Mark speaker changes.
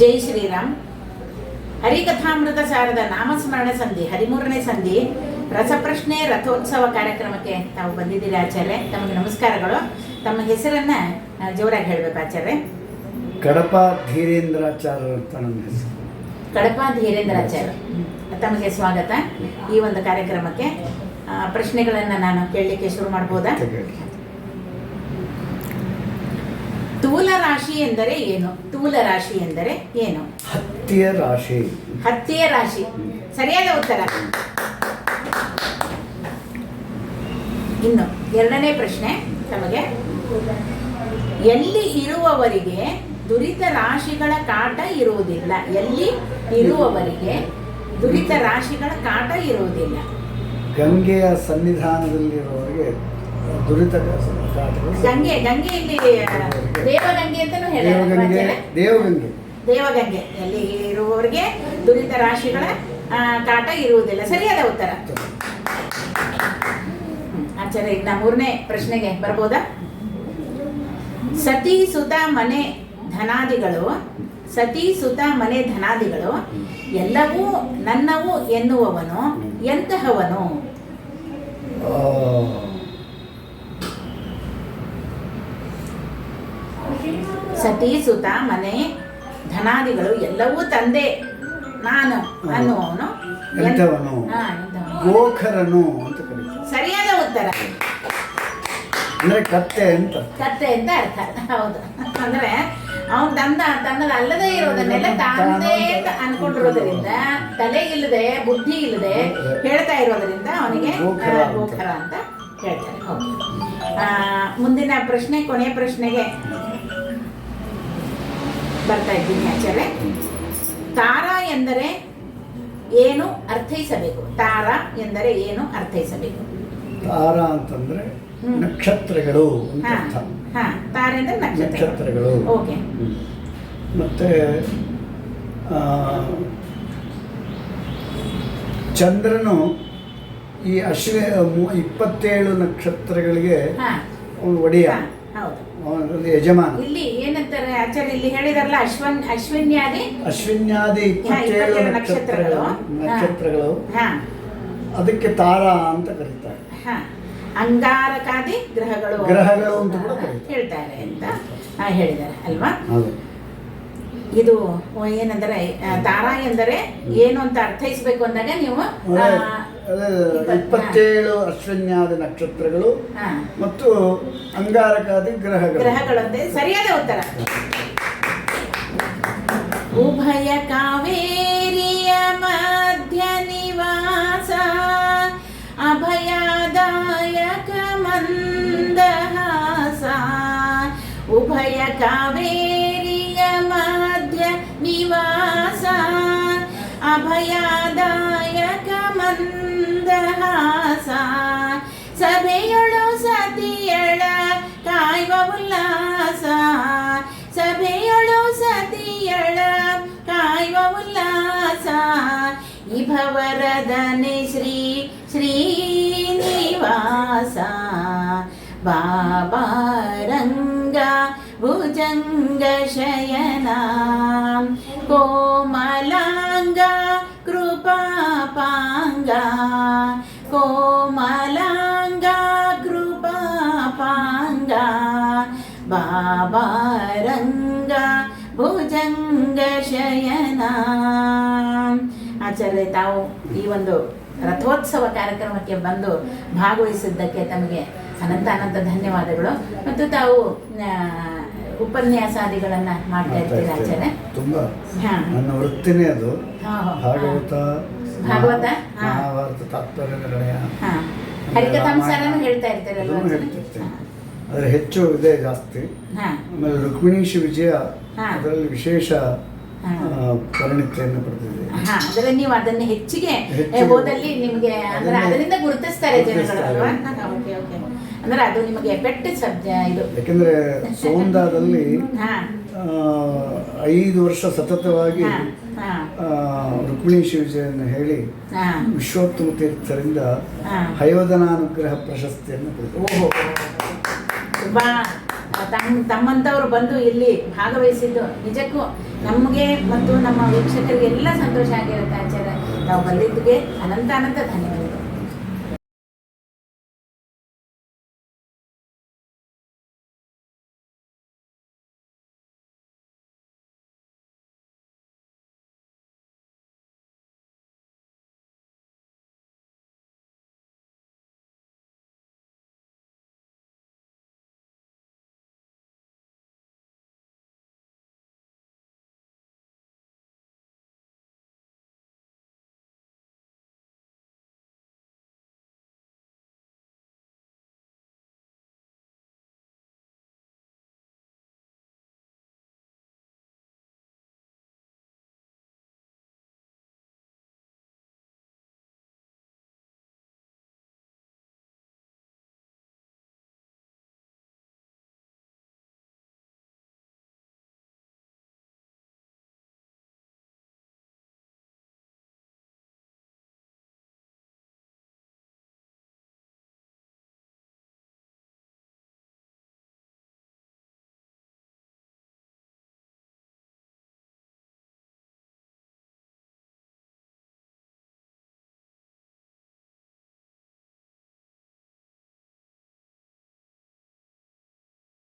Speaker 1: ಜೈ ಶ್ರೀರಾಮ್. ಹರಿಕಥಾಮೃತ ಸಾರದ ನಾಮಸ್ಮರಣ ಸಂಧಿ ಹದಿಮೂರನೇ ಸಂಧಿ ರಸಪ್ರಶ್ನೆ ರಥೋತ್ಸವ ಕಾರ್ಯಕ್ರಮಕ್ಕೆ ತಾವು ಬಂದಿದ್ದೀರಿ ಆಚಾರ್ಯ. ತಮಗೆ ನಮಸ್ಕಾರಗಳು. ತಮ್ಮ ಹೆಸರನ್ನ ಜೋರಾಗಿ ಹೇಳ್ಬೇಕು ಆಚಾರ್ಯ.
Speaker 2: ಕಡಪ ಧೀರೇಂದ್ರಾಚಾರ್ಯ ಅಂತ ನನ್ನ ಹೆಸರು.
Speaker 1: ಕಡಪ ಧೀರೇಂದ್ರಾಚಾರ್ಯ. ತಮಗೆ ಸ್ವಾಗತ. ಈ ಒಂದು ಕಾರ್ಯಕ್ರಮಕ್ಕೆ ಪ್ರಶ್ನೆಗಳನ್ನು ನಾನು ಕೇಳಲಿಕ್ಕೆ ಶುರು ಮಾಡ್ಬೋದಾ. ತೂಲ ರಾಶಿ ಎಂದರೆ ಏನು? ತೂಲ ರಾಶಿ ಎಂದರೆ ಏನು?
Speaker 2: ಹತ್ತಿಯ ರಾಶಿ.
Speaker 1: ಹತ್ತಿಯ ರಾಶಿ. ಸರಿಯಾದ ಉತ್ತರ. ಇನ್ನು ಎರಡನೇ ಪ್ರಶ್ನೆ ತಮಗೆ ಎಲ್ಲಿ ಇರುವವರಿಗೆ ದುರಿತ ರಾಶಿಗಳ ಕಾಟ ಇರುವುದಿಲ್ಲ? ಎಲ್ಲಿ ಇರುವವರಿಗೆ ದುರಿತ ರಾಶಿಗಳ ಕಾಟ ಇರುವುದಿಲ್ಲ?
Speaker 2: ಗಂಗೆಯ ಸನ್ನಿಧಾನದಲ್ಲಿರುವವರಿಗೆ ದುರಿತ
Speaker 1: ಗಂಗೆ ಗಂಗೆ ಇಲ್ಲಿ ದೇವಗಂಗೆ ಅಂತಾನು
Speaker 2: ದೇವಗಂಗೆ
Speaker 1: ಹೇಳ
Speaker 2: ದೇವಗಂಗೆ.
Speaker 1: ದೇವಗಂಗೆ ಎಲ್ಲಿ ಇರುವವರಿಗೆ ದುರಿತ ರಾಶಿಗಳ ಆ, ಕಾಟ ಇರುವುದಿಲ್ಲ. ಸರಿಯಾದ ಉತ್ತರ. ಆಚಾರ್ಯ ಈಗ ನಾ ಮೂರನೇ ಪ್ರಶ್ನೆಗೆ ಬರ್ಬೋದಾ? ಸತಿ ಸುತ ಮನೆ ಧನಾದಿಗಳು ಸತಿ ಸುತ ಮನೆ ಧನಾದಿಗಳು ಎಲ್ಲವೂ ನನ್ನವು ಎನ್ನುವವನು ಎಂತಹವನು?
Speaker 2: ಆ,
Speaker 1: ಸತಿ ಸುತ ಮನೆ ಧನಾದಿಗಳು ಎಲ್ಲವೂ ತಂದೆ. ನಾನು ಅನ್ನುವವನು
Speaker 2: ಎಂಥವನು? ಗೋಖರನು ಅಂತ ಕರೀತಾರೆ.
Speaker 1: ಸರಿಯಾದ ಉತ್ತರ.
Speaker 2: ಅಂದ್ರೆ ಕತ್ತೆ ಅಂತ
Speaker 1: ಕತ್ತೆ ಅಂತ ಅರ್ಥ. ಹೌದು. ಅಂದ್ರೆ ಅವನು ತಂದ ತನ್ನದ ಅಲ್ಲದೆ ಇರೋದನ್ನೆಲ್ಲ ತಾನೇ ಅಂತ ಅನ್ಕೊಂಡಿರೋದ್ರಿಂದ ತಲೆ ಇಲ್ಲದೆ ಬುದ್ಧಿ ಇಲ್ಲದೆ ಹೇಳ್ತಾ ಇರೋದ್ರಿಂದ ಅವನಿಗೆ
Speaker 2: ಗೋಖರ ಅಂತ.
Speaker 1: ಹೇಳ್ತಾರೆ. ಆ, ಮುಂದಿನ ಪ್ರಶ್ನೆ ಕೊನೆಯ ಪ್ರಶ್ನೆಗೆ ಬರ್ತಾ ಇದ್ದೀನಿ ಆಚಾರ್ಯ. ತಾರ ಎಂದರೆ ಏನು ಅರ್ಥೈಸಬೇಕು? ತಾರ ಎಂದರೆ ಏನು ಅರ್ಥೈಸಬೇಕು?
Speaker 2: ತಾರ ಅಂತಂದ್ರೆ ನಕ್ಷತ್ರಗಳು
Speaker 1: ತಾರೆ ಅಂದ್ರೆ
Speaker 2: ನಕ್ಷತ್ರಗಳು.
Speaker 1: ಓಕೆ.
Speaker 2: ಮತ್ತೆ ಚಂದ್ರನು ಈ ಅಶ್ವ ಇಪ್ಪತ್ತೇಳು ನಕ್ಷತ್ರಗಳಿಗೆ ಒಡೆಯ.
Speaker 1: ಹೌದು.
Speaker 2: ಯಜಮಾನ.
Speaker 1: ಇಲ್ಲಿ ಏನಂತಾರೆ ಆಚಾರ್ಯ? ಇಲ್ಲಿ ಹೇಳಿದಾರಲ್ಲ ಅಶ್ವನ್ ಅಶ್ವಿನ್ಯಾದಿ.
Speaker 2: ಅಶ್ವಿನ್ಯಾದಿ ಇಪ್ಪತ್ತೇಳು ನಕ್ಷತ್ರಗಳು.
Speaker 1: ನಕ್ಷತ್ರಗಳು.
Speaker 2: ಅದಕ್ಕೆ ತಾರಾ ಅಂತ ಕರೀತಾರೆ.
Speaker 1: ಹಾ. ಅಂಗಾರಕಾದಿ ಗ್ರಹಗಳು
Speaker 2: ಗ್ರಹಗಳು ಅಂತ ಕೂಡ
Speaker 1: ಹೇಳ್ತಾರೆ ಅಂತ ಹೇಳಿದ್ದಾರೆ ಅಲ್ವಾ? ಇದು ಏನಂದರೆ ತಾರಾ ಎಂದರೆ ಏನು ಅಂತ ಅರ್ಥೈಸ್ಬೇಕು ಅಂದಾಗ ನೀವು
Speaker 2: ಇಪ್ಪತ್ತೇಳು ಅಶ್ವಿನ್ಯಾದಿ ನಕ್ಷತ್ರಗಳು
Speaker 1: ಹಾ
Speaker 2: ಮತ್ತು ಅಂಗಾರಕಾದಿ ಗ್ರಹಗಳು
Speaker 1: ಗ್ರಹಗಳಂತೆ ಸರಿಯಾದ ಉತ್ತರ ಉಭಯ ಕಾವೇರಿಯ ಮಧ್ಯ ನಿವಾಸ ಅಭಯದಾಯಕ ಮಂದಹಾಸ ಉಭಯ ಕಾವೇರಿಯ ಮಧ್ಯ ನಿವಾಸ ಅಭಯದಾಯಕ ಮಂದಹಾಸ ಬಾಬಾರಂಗ ಭುಜಂಗ ಶಯನ ಕೋಮಲಾಂಗ ಕೃಪಾಪಾಂಗ ಕೋಮಲಾಂಗ ಕೃಪಾಪಾಂಗ ಬಾಬಾರಂಗ ಭುಜಂಗ ಶಯನ ಆಚಾರ್ಯ ತಾವು ಈ ಒಂದು ರಥೋತ್ಸವ ಕಾರ್ಯಕ್ರಮಕ್ಕೆ ಬಂದು ಭಾಗವಹಿಸಿದ್ದಕ್ಕೆ ತಮಗೆ ಅನಂತ ಅನಂತ ಧನ್ಯವಾದಗಳು ಮತ್ತು ತಾವು ಉಪನ್ಯಾಸಾದಿಗಳನ್ನ ಮಾಡ್ತಾ ಇರ್ತೀರ ಹಾ.
Speaker 2: ನನ್ನ ವೃತ್ತಿನೇ ಅದು. ಭಾಗವತ
Speaker 1: ಭಾಗವತ? ಹಾ.
Speaker 2: ಮಹಾಭಾರತ ತಾತ್ಪರ್ಯ ನಿರ್ಣಯ
Speaker 1: ಹರಿಕಥಾಂಸಾರನು ಹೇಳ್ತಾ ಇರ್ತೀರಲ್ವ
Speaker 2: ಅದರ? ಹೆಚ್ಚು ಇದೆ ಜಾಸ್ತಿ
Speaker 1: ಹಾ
Speaker 2: ಆಮೇಲೆ ರುಕ್ಮಿಣೀಶ ವಿಜಯ. ಅದರಲ್ಲಿ ವಿಶೇಷ ಪರಿಣಿತಿಯನ್ನು ಪಡೆದಿದೆ.
Speaker 1: ಅದರಲ್ಲಿ ಅಂದ್ರೆ ನೀವು ಅದನ್ನ ಹೆಚ್ಚಿಗೆ ಹೋದಲ್ಲಿ ನಿಮ್ಗೆ ಅಂದ್ರೆ ಅದರಿಂದ ಗುರುತಿಸ್ತಾರೆ ಜನಗಳು. ಅಲ್ವಾ? Okay okay. ಅಂದ್ರೆ ಅದು ನಿಮಗೆ ಎಫೆಕ್ಟ್ ಸಬ್ಜ ಇದು.
Speaker 2: ಯಾಕೆಂದ್ರೆ ಸೋಂದಾದಲ್ಲಿ ಐದು ವರ್ಷ ಸತತವಾಗಿ ರುಕ್ಮಿಣಿ ಶಿವಜಯನ್ನು ಹೇಳಿ ವಿಶ್ವೋತ್ತಮ ತೀರ್ಥರಿಂದ ಹಯೋಧನಾನುಗ್ರಹ ಪ್ರಶಸ್ತಿಯನ್ನು ಪಡೆದರು.
Speaker 1: ತಮ್ಮ ತಮ್ಮಂಥವ್ರು ಬಂದು ಇಲ್ಲಿ ಭಾಗವಹಿಸಿದ್ದು ನಿಜಕ್ಕೂ ನಮಗೆ ಮತ್ತು ನಮ್ಮ ವೀಕ್ಷಕರಿಗೆಲ್ಲ ಸಂತೋಷ ಆಗಿರುತ್ತೆ ಆಚಾರ್ಯ. ನಾವು ಬಂದಿದ್ದಕ್ಕೆ ಅನಂತ ಅನಂತ ಧನ್ಯವಾದ